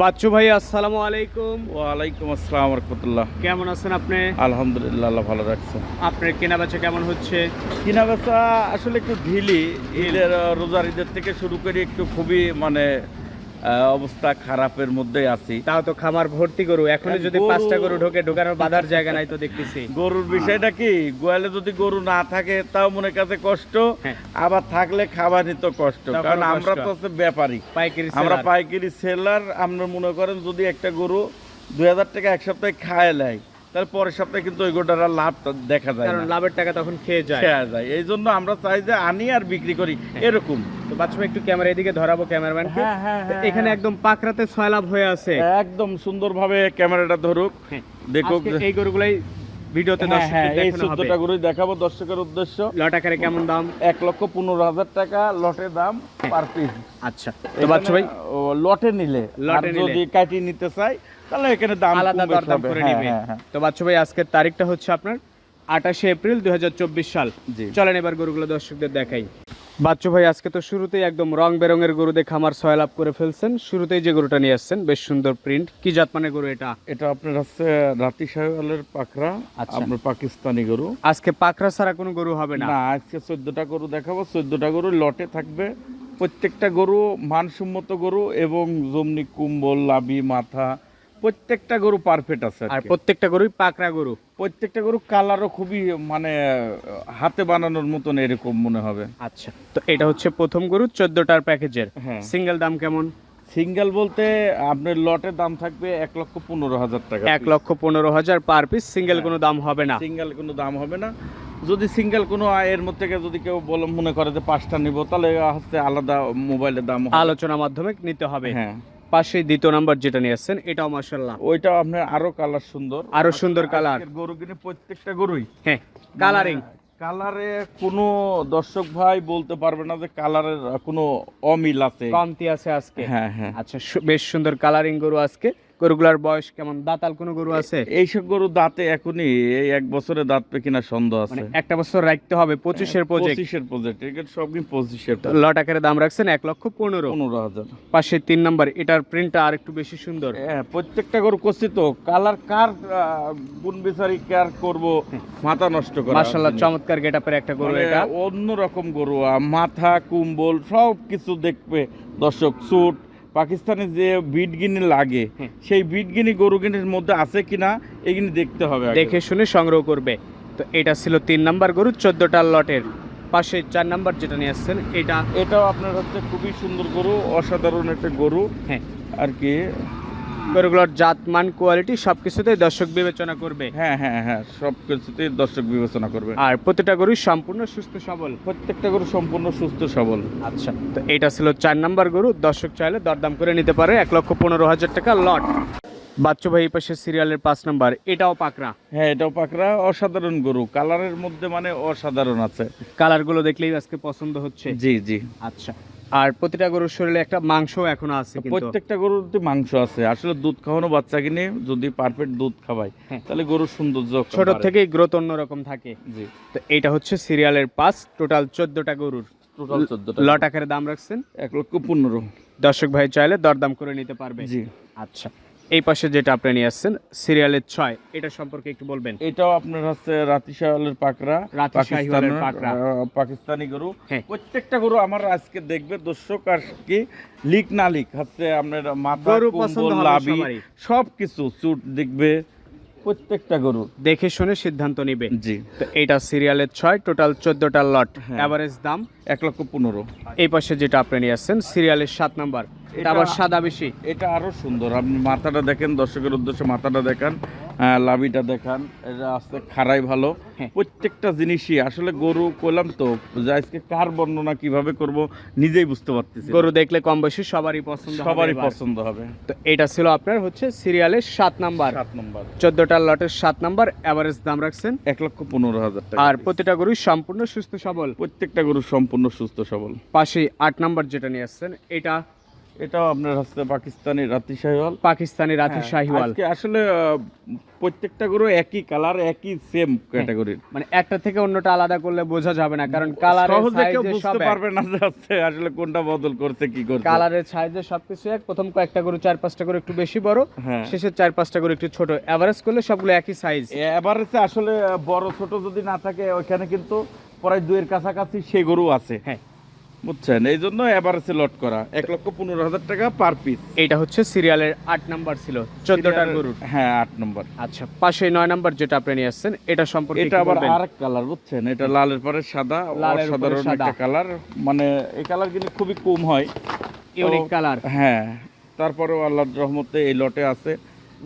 বাচ্চু ভাই আসসালামু আলাইকুম। ওয়ালাইকুম আসসালাম রহমতুল্লাহ। কেমন আছেন আপনি? আলহামদুলিল্লাহ আল্লাহ ভালো রাখছেন আপনার কেনা বেচা কেমন হচ্ছে? কেনা বেচা আসলে একটু ঢিলি ঈদের রোজার ঈদের থেকে শুরু করে একটু খুবই মানে অবস্থা খারাপের মধ্যেই আছি। তাও তো খামার ভর্তি গরু এখনও যদি পাঁচটা গরু ঢোকে ঢোকানোর বাধার জায়গা নাই তো দেখতেছি। গরুর বিষয়টা কি? গোয়ালে যদি গরু না থাকে তাও মনে কাছে কষ্ট। হ্যাঁ। আবার থাকলে খাবার নিতে কষ্ট। কারণ আমরা তো হচ্ছে ব্যাপারী। পাইকারি আমরা পাইকারি সেলার আমরা মনে করেন যদি একটা গরু দুই হাজার টাকা এক সপ্তাহে খায় নেয় তাহলে পরের সপ্তাহে কিন্তু ওই গরুটার লাভ দেখা যায় কারণ লাভের টাকা তখন খেয়ে যায়। খেয়া যায়। এই জন্য আমরা চাই যে আনি আর বিক্রি করি এরকম। তো বাচ্চু একটু ক্যামেরা এদিকে ধরাবো ক্যামেরাম্যান হ্যাঁ, হ্যাঁ, হ্যাঁ, এখানে একদম পাকরাতে ছয় লাভ হয়ে আছে। একদম সুন্দরভাবে ক্যামেরাটা ধরুক হ্যাঁ। দেখুক। এই গরুগুলাই ভিডিওতে হ্যাঁ, হ্যাঁ, এই চোদ্দটা গরুই দেখাবো দর্শকের উদ্দেশ্য। লট আকারে কেমন দাম? এক লক্ষ পনেরো হাজার টাকা লটে দাম পার পিস। আচ্ছা। তো বাচ্চু ভাই? লটে নিলে। লটে যদি কাটি নিতে চাই তাহলে এখানে দাম আলাদা দরদাম করে হ্যাঁ, নিবে। হ্যাঁ, হ্যাঁ। তো বাচ্চু ভাই আজকের তারিখটা হচ্ছে আপনার এপ্রিল দুই সাল। চলেন এবার গরুগুলো দর্শকদের দেখাই। বাচ্চু ভাই আজকে তো শুরুতেই একদম রং বেরঙের গরু দেখে আমার লাভ করে ফেলছেন। শুরুতেই যে গরুটা নিয়ে আসছেন বেশ সুন্দর প্রিন্ট কি জাত মানে গরু এটা? এটা আপনার হচ্ছে রাতি পাকড়া আচ্ছা। আপনার পাকিস্তানি গরু। আজকে পাকড়া ছাড়া কোনো গরু হবে না? না আজকে চোদ্দটা গরু দেখাবো। চোদ্দটা গরু লটে থাকবে। প্রত্যেকটা গরু মানসম্মত গরু এবং জমনি কুম্বল লাবি মাথা প্রত্যেকটা গরু পারফেক্ট আছে আর প্রত্যেকটা গরুই পাকড়া গরু। প্রত্যেকটা গরু কালারও খুবই মানে হাতে বানানোর মতন এরকম মনে হবে। আচ্ছা তো এটা হচ্ছে প্রথম গরু চোদ্দটার প্যাকেজের। হ্যাঁ। সিঙ্গেল দাম কেমন? সিঙ্গেল বলতে আপনার লটের দাম থাকবে এক লক্ষ পনেরো হাজার টাকা এক লক্ষ পনেরো হাজার পার পিস সিঙ্গেল কোনো দাম হবে না। সিঙ্গেল কোনো দাম হবে না। যদি সিঙ্গেল কোনো এর মধ্যে থেকে যদি কেউ বলে মনে করে যে পাঁচটা নিব তাহলে হচ্ছে আলাদা মোবাইলের দাম হবে। আলোচনার মাধ্যমে নিতে হবে। হ্যাঁ। পাশে দ্বিতীয় নাম্বার যেটা নিয়ে আসছেন এটাও মাসাল্লাহ ওইটাও আপনার আরও কালার সুন্দর। আরও সুন্দর কালার। গরু কিনে প্রত্যেকটা গরুই। হ্যাঁ কালারিং কালারে কোনো দর্শক ভাই বলতে পারবে না যে কালারের কোনো অমিল আছে। কমতি আছে আজকে। হ্যাঁ হ্যাঁ। আচ্ছা বেশ সুন্দর কালারিং গরু আজকে। গরুগুলার বয়স কেমন? দাঁতাল কোনো গরু আছে? এইসব গরু দাঁতে এখনই এই এক বছরে দাঁত পে কিনা সন্দেহ মানে আছে একটা বছর রাখতে হবে পঁচিশের প্রজেক্ট পঁচিশের প্রজেক্ট এগুলো সব পঁচিশের লট আকারে দাম রাখছেন এক লক্ষ পনেরো। পনেরো হাজার। পাশে তিন নাম্বার এটার প্রিন্টটা আর একটু বেশি সুন্দর। হ্যাঁ প্রত্যেকটা গরু করছি তো কালার কার গুণ বিচারি কার করব মাথা নষ্ট করা মার্শাল্লাহ চমৎকার গেট গেটআপের একটা গরু মানে এটা। অন্যরকম গরু আহ, মাথা কুম্বল সব কিছু দেখবে দর্শক স্যুট পাকিস্তানে যে বিটগিনি লাগে। সেই বিটগিনি গরুগিনির মধ্যে আছে কিনা এগুলি দেখতে হবে দেখে শুনে সংগ্রহ করবে। তো এটা ছিল তিন নাম্বার গরু চোদ্দোটা লটের। পাশে চার নাম্বার যেটা নিয়ে আসছেন এটা এটাও আপনার হচ্ছে খুবই সুন্দর গরু অসাধারণ একটা গরু। হ্যাঁ। আর কি গরুগুলোর জাত মান কোয়ালিটি সবকিছুতেই দর্শক বিবেচনা করবে। হ্যাঁ হ্যাঁ হ্যাঁ সব কিছুতেই দর্শক বিবেচনা করবে। আর প্রতিটা গরুই সম্পূর্ণ সুস্থ সবল? প্রত্যেকটা গরু সম্পূর্ণ সুস্থ সবল। আচ্ছা তো এটা ছিল চার নাম্বার গরু। দর্শক চাইলে দরদাম করে নিতে পারে। এক লক্ষ পনেরো হাজার টাকা লট। বাচ্চু ভাই পাশে সিরিয়ালের পাঁচ নাম্বার। এটাও পাকড়া? হ্যাঁ এটাও পাকড়া। অসাধারণ গরু। কালারের মধ্যে মানে অসাধারণ আছে। কালারগুলো দেখলেই আজকে পছন্দ হচ্ছে। জি জি। আচ্ছা আর প্রতিটা গরুর শরীরে একটা মাংস এখনও আছে প্রত্যেকটা গরুর মাংস আছে। আসলে দুধ খাওয়ানো বাচ্চা কিনে যদি পারফেক্ট দুধ খাওয়াই হ্যাঁ। তাহলে গরুর সৌন্দর্য ছোট থেকেই গ্রোথ অন্যরকম থাকে। জি। তো এটা হচ্ছে সিরিয়ালের পাঁচ টোটাল চোদ্দটা গরুর। টোটাল চোদ্দটা লট আকারে দাম রাখছেন? এক লক্ষ পনেরো। দর্শক ভাই চাইলে দরদাম করে নিতে পারবে। জি। আচ্ছা। এই পাশে যেটা আপনি নিয়ে আসছেন সিরিয়ালের ছয় এটা সম্পর্কে একটু বলবেন এটাও আপনার হচ্ছে রাতি শাহওয়ালের পাকড়া পাকড়া। পাকিস্তানি গরু হ্যাঁ। প্রত্যেকটা গরু আমার আজকে দেখবে দর্শক আর কি লিক না লিক হচ্ছে আপনার মাথা লাবি সব কিছু চুট দেখবে প্রত্যেকটা গরু। দেখে শুনে সিদ্ধান্ত নিবে। জি। তো এটা সিরিয়ালের ছয় টোটাল চোদ্দটা লট। অ্যাভারেজ দাম? এক লক্ষ পনেরো। এই পাশে যেটা আপনি নিয়ে আসছেন সিরিয়ালের সাত নাম্বার। আবার সাদা বেশি। এটা আরও সুন্দর। আপনি মাথাটা দেখেন দর্শকের উদ্দেশ্যে মাথাটা দেখান। লাভিটা দেখান। এটা আস্তে খাড়াই ভালো। হ্যাঁ। প্রত্যেকটা জিনিসই আসলে গরু কইলাম তো যে আজকে কার বর্ণনা কীভাবে করব নিজেই বুঝতে পারতেছি গরু দেখলে কম বেশি সবারই পছন্দ হবে সবারই পছন্দ হবে। তো এটা ছিল আপনার হচ্ছে সিরিয়ালের সাত নাম্বার। সাত নম্বর। চোদ্দটা লটের সাত নাম্বার অ্যাভারেজ দাম রাখছেন এক লক্ষ পনেরো হাজার টাকা। আর প্রতিটা গরুই সম্পূর্ণ সুস্থ সবল। প্রত্যেকটা গরু সম্পূর্ণ সুস্থ সবল। পাশে আট নাম্বার যেটা নিয়ে আসছেন এটা এটাও আপনার হচ্ছে পাকিস্তানি রাতি শাহিওয়াল। পাকিস্তানি রাতের হ্যাঁ, শাহিওয়াল। আসলে প্রত্যেকটা গরু একই কালার একই সেম ক্যাটাগরির মানে একটা থেকে অন্যটা আলাদা করলে বোঝা যাবে না কারণ কালার সহজে কেউ বুঝতে। পারবে না যে হচ্ছে আসলে কোনটা বদল করছে কি করছে। কালারের সাইজে সবকিছু এক প্রথম কয়েকটা গরু চার পাঁচটা গরু একটু বেশি বড় হ্যাঁ। শেষের চার পাঁচটা করে একটু ছোট। এভারেজ করলে সবগুলো একই সাইজ এবারে আসলে বড় ছোট যদি না থাকে ওইখানে কিন্তু প্রায় দুইয়ের কাছাকাছি সেই গরু আছে। হ্যাঁ। বুঝছেন? এই জন্য এবারে লট করা। এক লক্ষ পনেরো হাজার টাকা পার পিস এইটা হচ্ছে সিরিয়ালের আট নাম্বার ছিল চোদ্দটার গরুর। হ্যাঁ আট নম্বর। আচ্ছা পাশে নয় নাম্বার যেটা আপনি নিয়ে আসছেন এটা সম্পর্কে এটা আবার? আরেক কালার বুঝছেন? এটা লালের পরে সাদা সাদা। একটা কালার মানে এই কালার কিন্তু খুবই কম হয়। ইউনিক কালার হ্যাঁ তারপরেও আল্লাহর রহমতে এই লটে আছে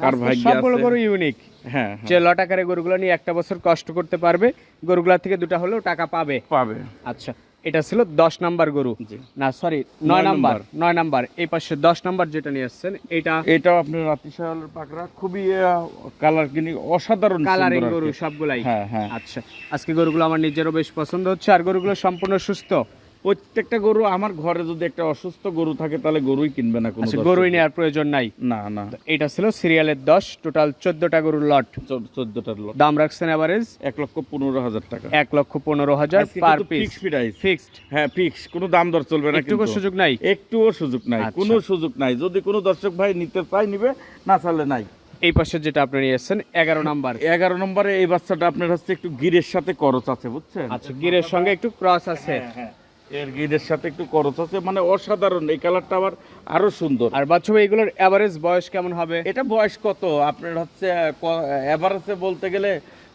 কার ভাগ্যে সবগুলো আছে? গরু ইউনিক হ্যাঁ যে লট আকারে গরুগুলো নিয়ে একটা বছর কষ্ট করতে পারবে গরুগুলা থেকে দুটা হলেও টাকা পাবে। পাবে। আচ্ছা এটা ছিল দশ নাম্বার গরু। না সরি নয় নাম্বার। নয় নাম্বার। এই পাশে দশ নাম্বার যেটা নিয়ে আসছেন এটা এটা আপনার রাতিশাল পাকড়া খুবই কালার কিনি অসাধারণ কালারিং গরু সবগুলাই। হ্যাঁ হ্যাঁ। আচ্ছা আজকে গরুগুলো আমার নিজেরও বেশ পছন্দ হচ্ছে আর গরুগুলো সম্পূর্ণ সুস্থ। প্রত্যেকটা গরু আমার ঘরে যদি একটা অসুস্থ গরু থাকে তাহলে গরুই কিনবে না কোনো আচ্ছা গরুই নেওয়ার প্রয়োজন নাই? না না। এটা ছিল সিরিয়ালের দশ টোটাল চোদ্দটা গরুর লট। চোদ্দটার লট। দাম রাখছেন এভারেজ এক লক্ষ পনেরো হাজার টাকা। এক লক্ষ পনেরো হাজার পার পিস প্রাইস ফিক্সড হ্যাঁ ফিক্স কোনো দাম দর চলবে না একটুকু সুযোগ নাই? একটুও সুযোগ নাই। আচ্ছা। কোনো সুযোগ নাই। যদি কোনো দর্শক ভাই নিতে চাই নিবে না চাইলে নাই। এই পাশে যেটা আপনি নিয়ে এসেছেন এগারো নাম্বার। এগারো নম্বরে এই বাচ্চাটা আপনার হচ্ছে একটু গিরের সাথে করচ আছে বুঝছেন? আচ্ছা গিরের সঙ্গে একটু ক্রস আছে। হ্যাঁ, হ্যাঁ। এর গিরের সাথে একটু করচ আছে মানে অসাধারণ এই কালারটা আবার আরও সুন্দর। আর বাচ্চা ভাই এগুলোর এভারেজ বয়স কেমন হবে? এটা বয়স কত? আপনার হচ্ছে এভারেজে বলতে গেলে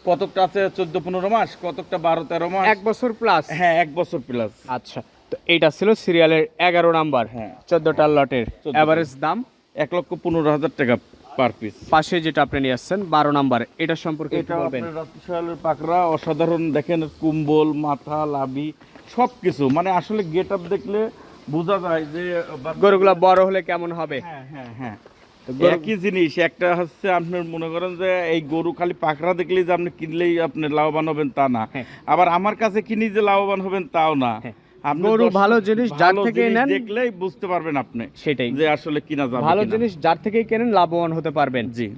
কতকটা আছে? চোদ্দ পনেরো মাস কতকটা বারো তেরো মাস? এক বছর প্লাস হ্যাঁ এক বছর প্লাস আচ্ছা তো এইটা ছিল সিরিয়ালের এগারো নাম্বার হ্যাঁ। চোদ্দটার লটের 14 এভারেজ দাম? এক লক্ষ পনেরো হাজার টাকা। Per piece. পাশে যেটা আপনি নিয়ে আসছেন বারো নাম্বার এটা সম্পর্কে এটা পাকড়া অসাধারণ দেখেন কুম্বল মাথা লাভি সব কিছু মানে আসলে গেট আপ দেখলে বোঝা যায় যে গরুগুলা বড় হলে কেমন হবে? হ্যাঁ হ্যাঁ হ্যাঁ। একই জিনিস একটা হচ্ছে আপনার মনে করেন যে এই গরু খালি পাকড়া দেখলেই যে আপনি কিনলেই আপনি লাভবান হবেন তা না। হ্যাঁ। আবার আমার কাছে কিনি যে লাভবান হবেন তাও না। গরু ভালো জিনিস যার জিনিস নেন- দেখলেই বুঝতে পারবেন আপনি সেটাই। যে আসলে কিনা যাবে ভালো জিনিস যার থেকেই কেনেন লাভবান হতে পারবেন। জি।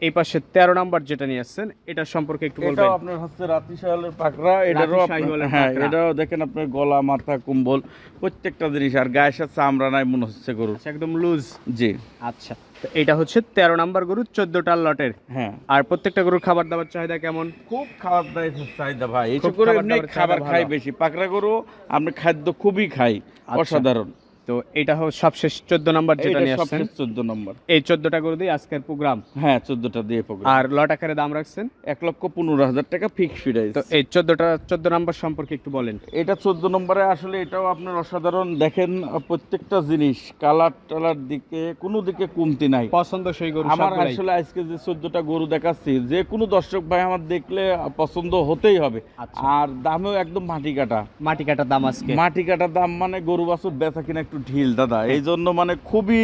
এই পাশে তেরো নাম্বার যেটা নিয়ে আসছেন এটা সম্পর্কে একটু বলবেন। এটাও আপনার হচ্ছে রাতি শাহলের পাকড়া এটারও হ্যাঁ এটাও দেখেন আপনার গলা মাথা কুম্বল প্রত্যেকটা জিনিস। আর গায়ের সাথে চামড়া নাই মনে হচ্ছে গরুর। আচ্ছা, একদম লুজ। জি। আচ্ছা। এটা হচ্ছে তেরো নাম্বার গরু চোদ্দটা লটের। হ্যাঁ। আর প্রত্যেকটা গরুর খাবার দাবার চাহিদা কেমন? খুব খাবার দাবার চাহিদা ভাই। এসব গরু খাবার এমনি খাবার খাই বেশি। পাকড়া গরু আমরা খাদ্য খুবই খাই আচ্ছা। অসাধারণ। তো এটা হচ্ছে সবশেষ চোদ্দ নাম্বার যেটা নিয়ে আসছেন। চোদ্দ নম্বর। এই চোদ্দটা গরু দিয়ে আজকের প্রোগ্রাম। হ্যাঁ চোদ্দটা দিয়ে প্রোগ্রাম। আর লট আকারে দাম রাখছেন? এক লক্ষ পনেরো হাজার টাকা ফিক্স তো এই চোদ্দটা চোদ্দ নাম্বার সম্পর্কে একটু বলেন। এটা চোদ্দ নম্বরে আসলে এটাও আপনার অসাধারণ। দেখেন প্রত্যেকটা জিনিস কালার টালার দিকে কোনো দিকে কমতি নাই। পছন্দ সেই গরু আমার আসলে আজকে যে চোদ্দটা গরু দেখাচ্ছি যে কোনো দর্শক ভাই আমার দেখলে পছন্দ হতেই হবে। আচ্ছা। আর দামেও একদম মাটি কাটা। মাটি কাটার দাম আজকে। মাটি কাটা দাম মানে গরু বাছুর বেচা কিনা একটু ঢিল দাদা। এই জন্য মানে খুবই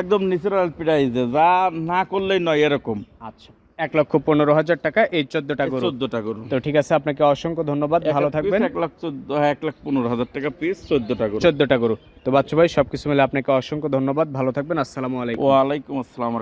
একদম ন্যাচারাল প্রাইজে যা না করলেই নয় এরকম। আচ্ছা এক লক্ষ পনেরো হাজার টাকা এই চোদ্দটা গরু। চোদ্দটা গরু। তো ঠিক আছে আপনাকে অসংখ্য ধন্যবাদ ভালো থাকবেন। এক লাখ চোদ্দ এক লাখ পনেরো হাজার টাকা পিস চোদ্দটা গরু। চোদ্দটা গরু। তো বাচ্চু ভাই সবকিছু মিলে আপনাকে অসংখ্য ধন্যবাদ ভালো থাকবেন আসসালামু আলাইকুম। ওয়ালাইকুম আসসালাম